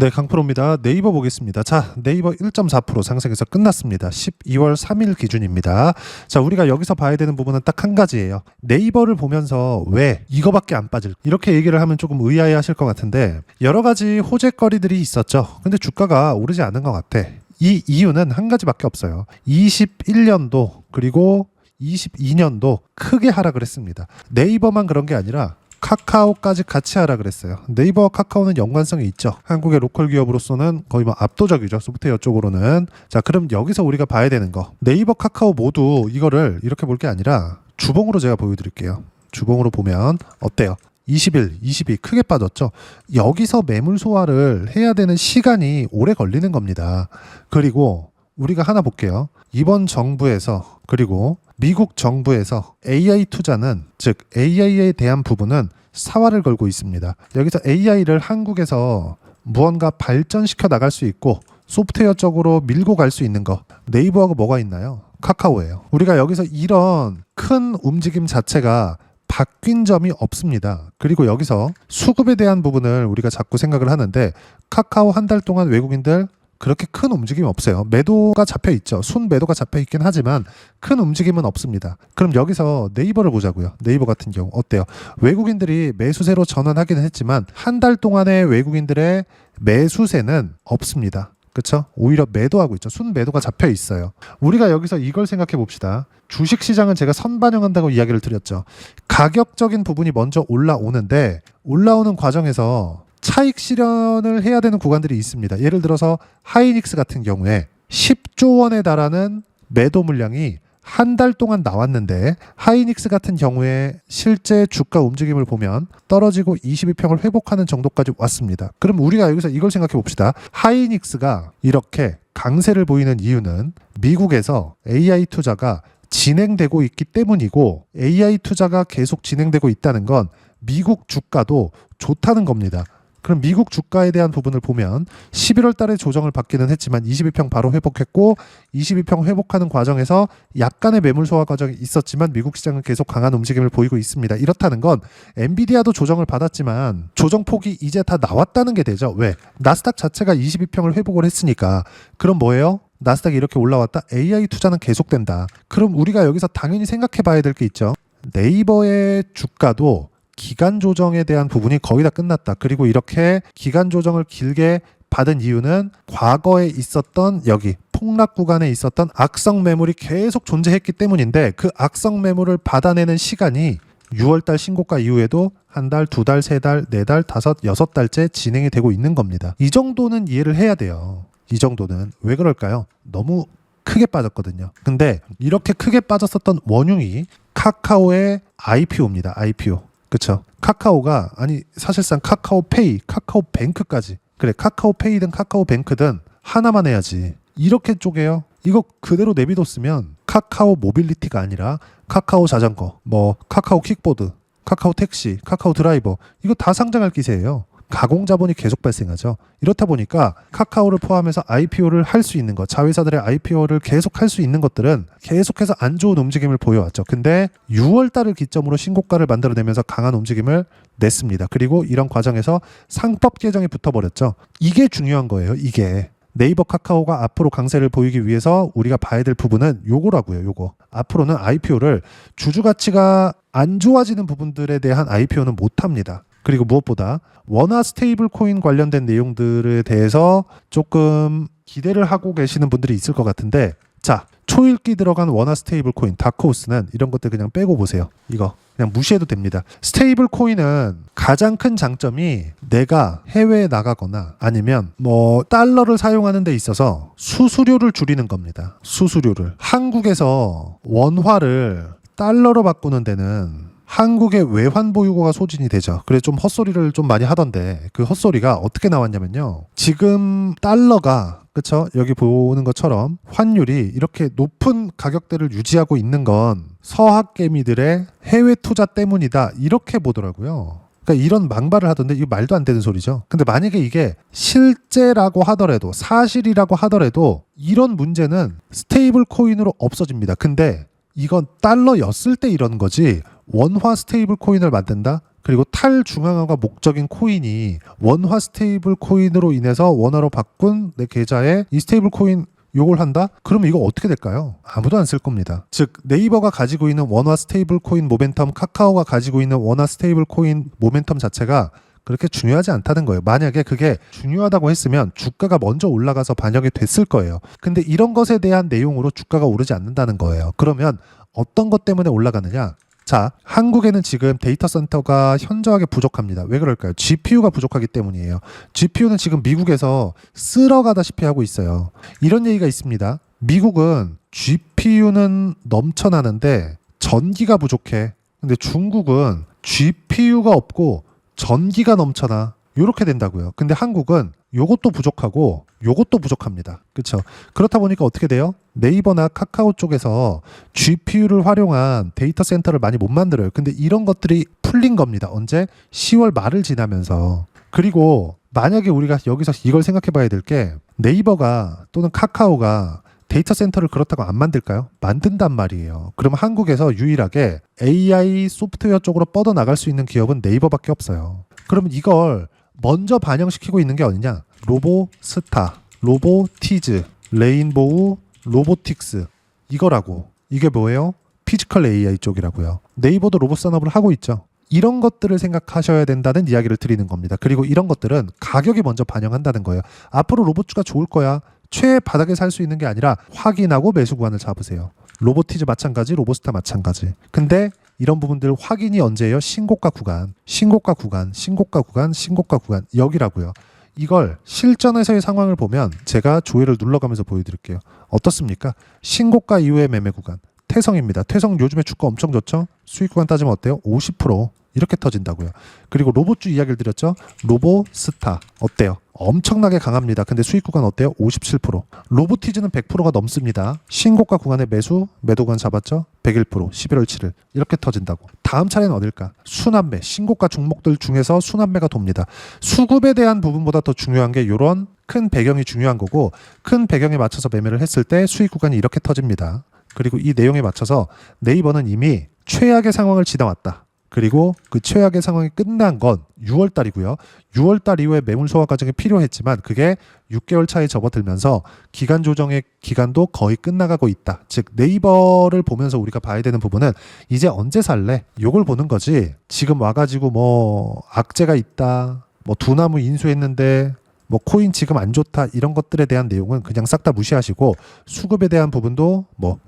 네, 강프로입니다. 네이버 보겠습니다. 자, 네이버 1.4% 상승해서 끝났습니다. 12월 3일 기준입니다. 자, 우리가 여기서 봐야 되는 부분은 딱 한 가지예요. 네이버를 보면서 왜 이거밖에 안 빠질 이렇게 얘기를 하면 조금 의아해 하실 것 같은데 여러 가지 호재거리들이 있었죠. 근데 주가가 오르지 않은 것 같아. 이 이유는 한 가지밖에 없어요. 21년도 그리고 22년도 크게 하락을 했습니다. 네이버만 그런 게 아니라 카카오까지 같이 하라 그랬어요. 네이버와 카카오는 연관성이 있죠. 한국의 로컬 기업으로서는 거의 뭐 압도적이죠. 소프트웨어 쪽으로는. 자, 그럼 여기서 우리가 봐야 되는 거. 네이버, 카카오 모두 이거를 이렇게 볼 게 아니라 주봉으로 제가 보여드릴게요. 주봉으로 보면 어때요? 20일, 22 크게 빠졌죠. 여기서 매물 소화를 해야 되는 시간이 오래 걸리는 겁니다. 그리고 우리가 하나 볼게요. 이번 정부에서 그리고 미국 정부에서 AI 투자는 즉 AI에 대한 부분은 사활을 걸고 있습니다. 여기서 AI를 한국에서 무언가 발전시켜 나갈 수 있고 소프트웨어 쪽으로 밀고 갈 수 있는 거 네이버하고 뭐가 있나요? 카카오예요. 우리가 여기서 이런 큰 움직임 자체가 바뀐 점이 없습니다. 그리고 여기서 수급에 대한 부분을 우리가 자꾸 생각을 하는데 카카오 한 달 동안 외국인들 그렇게 큰 움직임이 없어요. 매도가 잡혀 있죠. 순 매도가 잡혀 있긴 하지만 큰 움직임은 없습니다. 그럼 여기서 네이버를 보자고요. 네이버 같은 경우 어때요? 외국인들이 매수세로 전환하기는 했지만 한 달 동안의 외국인들의 매수세는 없습니다. 그렇죠? 오히려 매도하고 있죠. 순 매도가 잡혀 있어요. 우리가 여기서 이걸 생각해 봅시다. 주식 시장은 제가 선반영한다고 이야기를 드렸죠. 가격적인 부분이 먼저 올라오는데 올라오는 과정에서 차익 실현을 해야 되는 구간들이 있습니다. 예를 들어서 하이닉스 같은 경우에 10조 원에 달하는 매도 물량이 한 달 동안 나왔는데 하이닉스 같은 경우에 실제 주가 움직임을 보면 떨어지고 22평을 회복하는 정도까지 왔습니다. 그럼 우리가 여기서 이걸 생각해 봅시다. 하이닉스가 이렇게 강세를 보이는 이유는 미국에서 AI 투자가 진행되고 있기 때문이고 AI 투자가 계속 진행되고 있다는 건 미국 주가도 좋다는 겁니다. 그럼 미국 주가에 대한 부분을 보면 11월 달에 조정을 받기는 했지만 22평 바로 회복했고 22평 회복하는 과정에서 약간의 매물 소화 과정이 있었지만 미국 시장은 계속 강한 움직임을 보이고 있습니다. 이렇다는 건 엔비디아도 조정을 받았지만 조정 폭이 이제 다 나왔다는 게 되죠. 왜? 나스닥 자체가 22평을 회복을 했으니까 그럼 뭐예요? 나스닥이 이렇게 올라왔다. AI 투자는 계속된다. 그럼 우리가 여기서 당연히 생각해 봐야 될 게 있죠. 네이버의 주가도 기간 조정에 대한 부분이 거의 다 끝났다. 그리고 이렇게 기간 조정을 길게 받은 이유는 과거에 있었던 여기 폭락 구간에 있었던 악성 매물이 계속 존재했기 때문인데 그 악성 매물을 받아내는 시간이 6월달 신고가 이후에도 한 달, 두 달, 세 달, 네 달, 다섯, 여섯 달째 진행이 되고 있는 겁니다. 이 정도는 이해를 해야 돼요. 이 정도는 왜 그럴까요? 너무 크게 빠졌거든요. 근데 이렇게 크게 빠졌었던 원흉이 카카오의 IPO입니다. IPO. 그쵸? 카카오가 아니 사실상 카카오페이, 카카오뱅크까지 그래 카카오페이든 카카오뱅크든 하나만 해야지 이렇게 쪼개요. 이거 그대로 내비뒀으면 카카오 모빌리티가 아니라 카카오 자전거, 뭐 카카오 킥보드, 카카오 택시, 카카오 드라이버 이거 다 상장할 기세예요. 가공 자본이 계속 발생하죠. 이렇다 보니까 카카오를 포함해서 IPO를 할 수 있는 것, 자회사들의 IPO를 계속 할 수 있는 것들은 계속해서 안 좋은 움직임을 보여왔죠. 근데 6월 달을 기점으로 신고가를 만들어내면서 강한 움직임을 냈습니다. 그리고 이런 과정에서 상법 개정이 붙어버렸죠. 이게 중요한 거예요. 이게. 네이버 카카오가 앞으로 강세를 보이기 위해서 우리가 봐야 될 부분은 요거라고요. 요거. 앞으로는 IPO를 주주 가치가 안 좋아지는 부분들에 대한 IPO는 못 합니다. 그리고 무엇보다 원화 스테이블 코인 관련된 내용들에 대해서 조금 기대를 하고 계시는 분들이 있을 것 같은데 자 초읽기 들어간 원화 스테이블 코인 다크호스는 이런 것들 그냥 빼고 보세요. 이거 그냥 무시해도 됩니다. 스테이블 코인은 가장 큰 장점이 내가 해외에 나가거나 아니면 뭐 달러를 사용하는 데 있어서 수수료를 줄이는 겁니다. 수수료를. 한국에서 원화를 달러로 바꾸는 데는 한국의 외환 보유고가 소진이 되죠. 그래서 좀 헛소리를 좀 많이 하던데 그 헛소리가 어떻게 나왔냐면요. 지금 달러가 그쵸 여기 보는 것처럼 환율이 이렇게 높은 가격대를 유지하고 있는 건 서학개미들의 해외 투자 때문이다 이렇게 보더라고요. 그러니까 이런 망발을 하던데 이거 말도 안 되는 소리죠. 근데 만약에 이게 실제라고 하더라도 사실이라고 하더라도 이런 문제는 스테이블 코인으로 없어집니다. 근데 이건 달러였을 때 이런 거지 원화 스테이블 코인을 만든다? 그리고 탈중앙화가 목적인 코인이 원화 스테이블 코인으로 인해서 원화로 바꾼 내 계좌에 이 스테이블 코인 요걸 한다? 그러면 이거 어떻게 될까요? 아무도 안 쓸 겁니다. 즉 네이버가 가지고 있는 원화 스테이블 코인 모멘텀, 카카오가 가지고 있는 원화 스테이블 코인 모멘텀 자체가 그렇게 중요하지 않다는 거예요. 만약에 그게 중요하다고 했으면 주가가 먼저 올라가서 반영이 됐을 거예요. 근데 이런 것에 대한 내용으로 주가가 오르지 않는다는 거예요. 그러면 어떤 것 때문에 올라가느냐? 자, 한국에는 지금 데이터 센터가 현저하게 부족합니다. 왜 그럴까요? GPU가 부족하기 때문이에요. GPU는 지금 미국에서 쓸어가다시피 하고 있어요. 이런 얘기가 있습니다. 미국은 GPU는 넘쳐나는데 전기가 부족해. 근데 중국은 GPU가 없고 전기가 넘쳐나. 요렇게 된다고요. 근데 한국은 요것도 부족하고 요것도 부족합니다. 그렇죠? 그렇다 보니까 어떻게 돼요? 네이버나 카카오 쪽에서 GPU를 활용한 데이터 센터를 많이 못 만들어요. 근데 이런 것들이 풀린 겁니다. 언제? 10월 말을 지나면서. 그리고 만약에 우리가 여기서 이걸 생각해 봐야 될 게 네이버가 또는 카카오가 데이터 센터를 그렇다고 안 만들까요? 만든단 말이에요. 그럼 한국에서 유일하게 AI 소프트웨어 쪽으로 뻗어 나갈 수 있는 기업은 네이버밖에 없어요. 그러면 이걸 먼저 반영시키고 있는 게 어디냐? 로보스타, 로보티즈, 레인보우, 로보틱스 이거라고. 이게 뭐예요? 피지컬 AI 쪽이라고요. 네이버도 로봇 산업을 하고 있죠. 이런 것들을 생각하셔야 된다는 이야기를 드리는 겁니다. 그리고 이런 것들은 가격이 먼저 반영한다는 거예요. 앞으로 로봇주가 좋을 거야. 최 바닥에 살 수 있는 게 아니라 확인하고 매수 구간을 잡으세요. 로보티즈 마찬가지, 로보스타 마찬가지. 근데 이런 부분들 확인이 언제예요? 신고가 구간, 신고가 구간, 신고가 구간, 신고가 구간 여기라고요. 이걸 실전에서의 상황을 보면 제가 조회를 눌러가면서 보여드릴게요. 어떻습니까? 신고가 이후의 매매 구간 태성입니다. 태성 요즘에 주가 엄청 좋죠? 수익 구간 따지면 어때요? 50% 이렇게 터진다고요. 그리고 로봇주 이야기를 드렸죠? 로보 스타 어때요? 엄청나게 강합니다. 근데 수익 구간 어때요? 57%. 로보티즈는 100%가 넘습니다. 신고가 구간의 매수, 매도 구간 잡았죠? 101%, 11월 7일. 이렇게 터진다고. 다음 차례는 어딜까? 순환매, 신고가 종목들 중에서 순환매가 돕니다. 수급에 대한 부분보다 더 중요한 게 이런 큰 배경이 중요한 거고 큰 배경에 맞춰서 매매를 했을 때 수익 구간이 이렇게 터집니다. 그리고 이 내용에 맞춰서 네이버는 이미 최악의 상황을 지나왔다. 그리고 그 최악의 상황이 끝난 건 6월 달이고요. 6월 달 이후에 매물 소화 과정이 필요했지만 그게 6개월 차에 접어들면서 기간 조정의 기간도 거의 끝나가고 있다. 즉 네이버를 보면서 우리가 봐야 되는 부분은 이제 언제 살래? 요걸 보는 거지. 지금 와가지고 뭐 악재가 있다. 뭐 두나무 인수했는데 뭐 코인 지금 안 좋다 이런 것들에 대한 내용은 그냥 싹 다 무시하시고 수급에 대한 부분도 뭐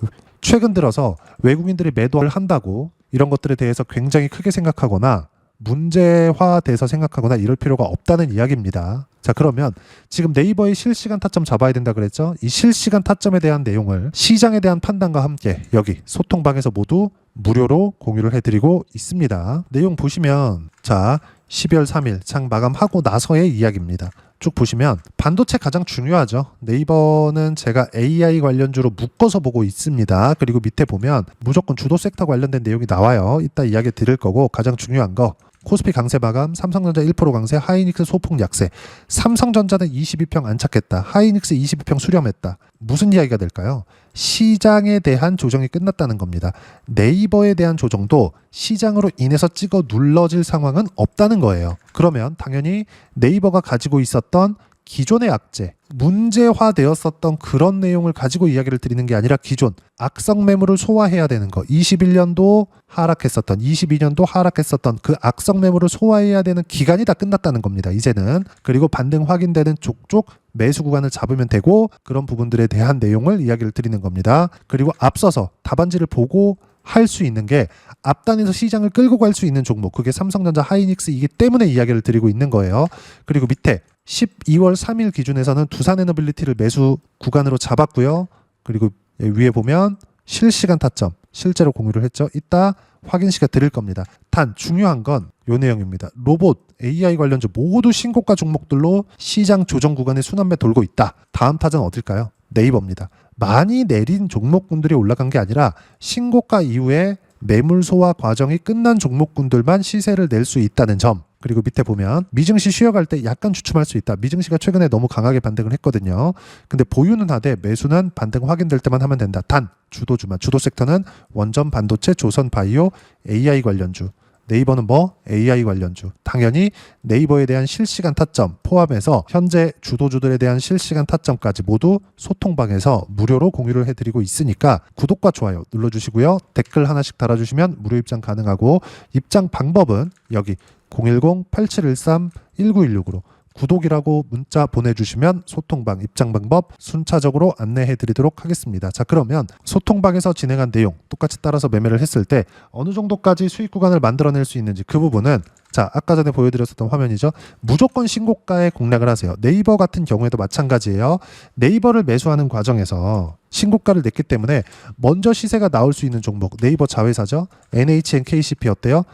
최근 들어서 외국인들이 매도를 한다고 이런 것들에 대해서 굉장히 크게 생각하거나 문제화돼서 생각하거나 이럴 필요가 없다는 이야기입니다. 자, 그러면 지금 네이버의 실시간 타점 잡아야 된다 그랬죠? 이 실시간 타점에 대한 내용을 시장에 대한 판단과 함께 여기 소통방에서 모두 무료로 공유를 해드리고 있습니다. 내용 보시면 자, 12월 3일 장 마감하고 나서의 이야기입니다. 쭉 보시면 반도체 가장 중요하죠. 네이버는 제가 AI 관련주로 묶어서 보고 있습니다. 그리고 밑에 보면 무조건 주도 섹터 관련된 내용이 나와요. 이따 이야기 드릴 거고 가장 중요한 거 코스피 강세 마감, 삼성전자 1% 강세, 하이닉스 소폭 약세. 삼성전자는 22평 안착했다. 하이닉스 22평 수렴했다. 무슨 이야기가 될까요? 시장에 대한 조정이 끝났다는 겁니다. 네이버에 대한 조정도 시장으로 인해서 찍어 눌러질 상황은 없다는 거예요. 그러면 당연히 네이버가 가지고 있었던 기존의 악재, 문제화되었었던 그런 내용을 가지고 이야기를 드리는 게 아니라 기존 악성 매물을 소화해야 되는 거. 21년도 하락했었던, 22년도 하락했었던 그 악성 매물을 소화해야 되는 기간이 다 끝났다는 겁니다. 이제는 그리고 반등 확인되는 쪽쪽 매수 구간을 잡으면 되고 그런 부분들에 대한 내용을 이야기를 드리는 겁니다. 그리고 앞서서 답안지를 보고 할수 있는 게 앞단에서 시장을 끌고 갈 수 있는 종목 그게 삼성전자 하이닉스이기 때문에 이야기를 드리고 있는 거예요. 그리고 밑에 12월 3일 기준에서는 두산 에너빌리티를 매수 구간으로 잡았고요. 그리고 위에 보면 실시간 타점 실제로 공유를 했죠. 이따 확인 시간 드릴 겁니다. 단 중요한 건 요 내용입니다. 로봇, AI 관련주 모두 신고가 종목들로 시장 조정 구간에 순환매 돌고 있다. 다음 타자는 어딜까요? 네이버입니다. 많이 내린 종목군들이 올라간 게 아니라 신고가 이후에 매물 소화 과정이 끝난 종목군들만 시세를 낼 수 있다는 점. 그리고 밑에 보면 미증시 쉬어갈 때 약간 주춤할 수 있다. 미증시가 최근에 너무 강하게 반등을 했거든요. 근데 보유는 하되 매수는 반등 확인될 때만 하면 된다. 단 주도주만 주도 섹터는 원전 반도체, 조선 바이오, AI 관련주 네이버는 뭐 AI 관련주. 당연히 네이버에 대한 실시간 타점 포함해서 현재 주도주들에 대한 실시간 타점까지 모두 소통방에서 무료로 공유를 해드리고 있으니까 구독과 좋아요 눌러주시고요. 댓글 하나씩 달아주시면 무료 입장 가능하고 입장 방법은 여기 010-8713-1916으로 구독이라고 문자 보내주시면 소통방 입장 방법 순차적으로 안내해 드리도록 하겠습니다. 자, 그러면 소통방에서 진행한 내용 똑같이 따라서 매매를 했을 때 어느 정도까지 수익 구간을 만들어낼 수 있는지 그 부분은 자, 아까 전에 보여드렸었던 화면이죠. 무조건 신고가에 공략을 하세요. 네이버 같은 경우에도 마찬가지예요. 네이버를 매수하는 과정에서 신고가를 냈기 때문에 먼저 시세가 나올 수 있는 종목 네이버 자회사죠. NHN KCP 어때요?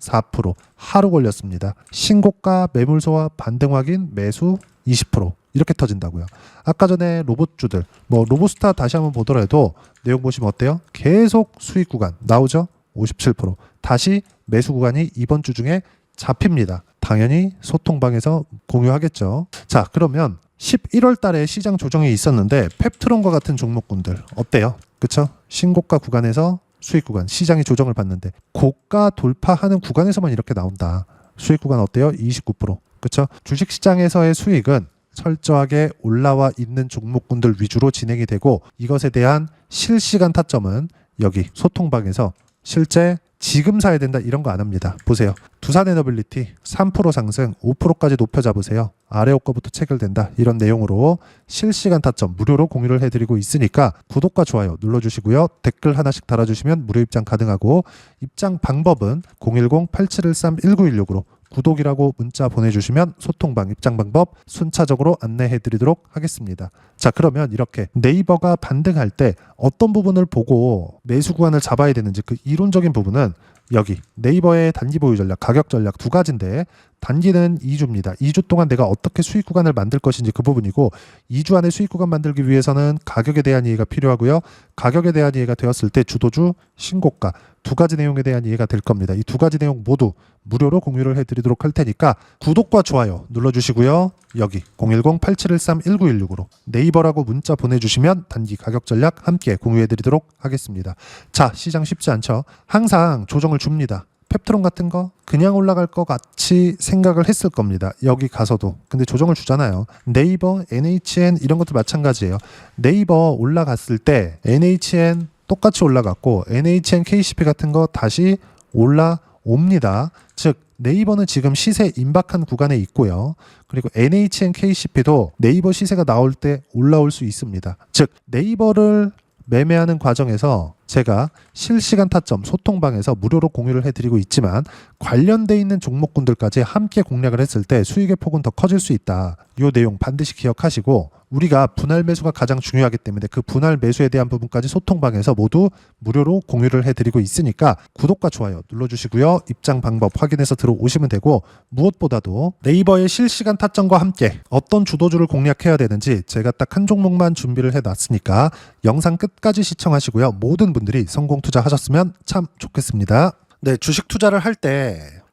20.4% 하루 걸렸습니다. 신고가 매물소와 반등 확인 매수 20% 이렇게 터진다고요. 아까 전에 로봇주들 뭐 로보스타 다시 한번 보더라도 내용 보시면 어때요? 계속 수익 구간 나오죠? 57% 다시 매수 구간이 이번 주 중에 잡힙니다. 당연히 소통방에서 공유하겠죠. 자, 그러면 11월 달에 시장 조정이 있었는데 펩트론과 같은 종목군들 어때요? 그쵸? 신고가 구간에서 수익 구간 시장이 조정을 받는데 고가 돌파하는 구간에서만 이렇게 나온다. 수익 구간 어때요? 29%. 그쵸? 주식 시장에서의 수익은 철저하게 올라와 있는 종목군들 위주로 진행이 되고 이것에 대한 실시간 타점은 여기 소통방에서 실제 지금 사야 된다 이런 거 안 합니다. 보세요. 두산 에너빌리티 3% 상승 5%까지 높여 잡으세요. 아래 호가부터 체결된다. 이런 내용으로 실시간 타점 무료로 공유를 해드리고 있으니까 구독과 좋아요 눌러주시고요. 댓글 하나씩 달아주시면 무료 입장 가능하고 입장 방법은 010-8713-1916으로 구독이라고 문자 보내주시면 소통방 입장 방법 순차적으로 안내해 드리도록 하겠습니다. 자 그러면 이렇게 네이버가 반등할 때 어떤 부분을 보고 매수 구간을 잡아야 되는지 그 이론적인 부분은 여기 네이버의 단기 보유 전략, 가격 전략 두 가지인데 단기는 2주입니다. 2주 동안 내가 어떻게 수익 구간을 만들 것인지 그 부분이고 2주 안에 수익 구간 만들기 위해서는 가격에 대한 이해가 필요하고요. 가격에 대한 이해가 되었을 때 주도주 신고가 두 가지 내용에 대한 이해가 될 겁니다. 이 두 가지 내용 모두 무료로 공유를 해드리도록 할 테니까 구독과 좋아요 눌러주시고요. 여기 010-8713-1916으로 네이버라고 문자 보내주시면 단기 가격 전략 함께 공유해드리도록 하겠습니다. 자 시장 쉽지 않죠. 항상 조정을 줍니다. 펩트론 같은 거 그냥 올라갈 것 같이 생각을 했을 겁니다. 여기 가서도. 근데 조정을 주잖아요. 네이버, NHN 이런 것도 마찬가지예요. 네이버 올라갔을 때 NHN 똑같이 올라갔고 NHN KCP 같은 거 다시 올라옵니다. 즉 네이버는 지금 시세 임박한 구간에 있고요. 그리고 NHN KCP도 네이버 시세가 나올 때 올라올 수 있습니다. 즉 네이버를 매매하는 과정에서 제가 실시간 타점 소통방에서 무료로 공유를 해드리고 있지만 관련돼 있는 종목군들까지 함께 공략을 했을 때 수익의 폭은 더 커질 수 있다. 이 내용 반드시 기억하시고 우리가 분할 매수가 가장 중요하기 때문에 그 분할 매수에 대한 부분까지 소통방에서 모두 무료로 공유를 해드리고 있으니까 구독과 좋아요 눌러주시고요. 입장 방법 확인해서 들어오시면 되고 무엇보다도 네이버의 실시간 타점과 함께 어떤 주도주를 공략해야 되는지 제가 딱 한 종목만 준비를 해놨으니까 영상 끝까지 시청하시고요. 모든 분들이 성공 투자하셨으면 참 좋겠습니다. 네, 주식 투자를 할 때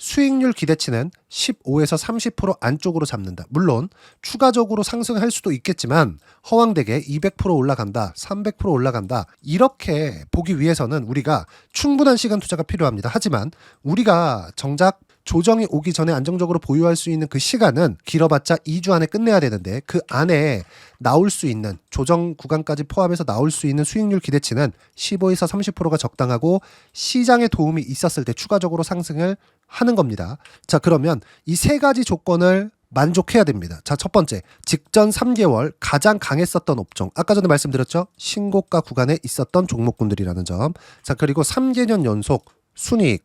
수익률 기대치는 15에서 30% 안쪽으로 잡는다. 물론 추가적으로 상승할 수도 있겠지만 허황되게 200% 올라간다, 300% 올라간다. 이렇게 보기 위해서는 우리가 충분한 시간 투자가 필요합니다. 하지만 우리가 정작 조정이 오기 전에 안정적으로 보유할 수 있는 그 시간은 길어봤자 2주 안에 끝내야 되는데 그 안에 나올 수 있는 조정 구간까지 포함해서 나올 수 있는 수익률 기대치는 15에서 30%가 적당하고 시장에 도움이 있었을 때 추가적으로 상승을 하는 겁니다. 자, 그러면 이 세 가지 조건을 만족해야 됩니다. 자, 첫 번째. 직전 3개월 가장 강했었던 업종. 아까 전에 말씀드렸죠? 신고가 구간에 있었던 종목군들이라는 점. 자, 그리고 3개년 연속 순이익,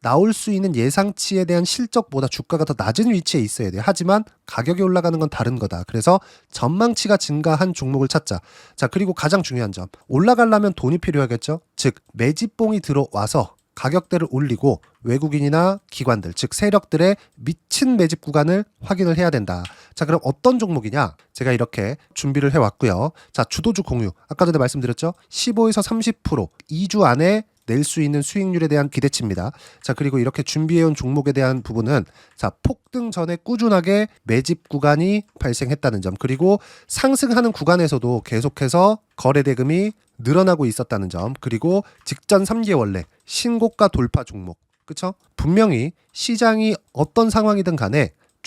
나올 수 있는 예상치에 대한 실적보다 주가가 더 낮은 위치에 있어야 돼요. 하지만 가격이 올라가는 건 다른 거다. 그래서 전망치가 증가한 종목을 찾자. 자, 그리고 가장 중요한 점. 올라가려면 돈이 필요하겠죠? 즉, 매집봉이 들어와서 가격대를 올리고 외국인이나 기관들, 즉 세력들의 미친 매집 구간을 확인을 해야 된다. 자, 그럼 어떤 종목이냐? 제가 이렇게 준비를 해 왔고요. 자, 주도주 공유. 아까 전에 말씀드렸죠? 15에서 30% 2주 안에 낼 수 있는 수익률에 대한 기대치입니다. 자, 그리고 이렇게 준비해온 종목에 대한 부분은 자, 폭등 전에 꾸준하게 매집 구간이 발생했다는 점, 그리고 상승하는 구간에서도 계속해서 거래 대금이 늘어나고 있었다는 점, 그리고 직전 3개월 내 신고가 돌파 종목. 그쵸? 분명히 시장이 어떤 상황이든 간에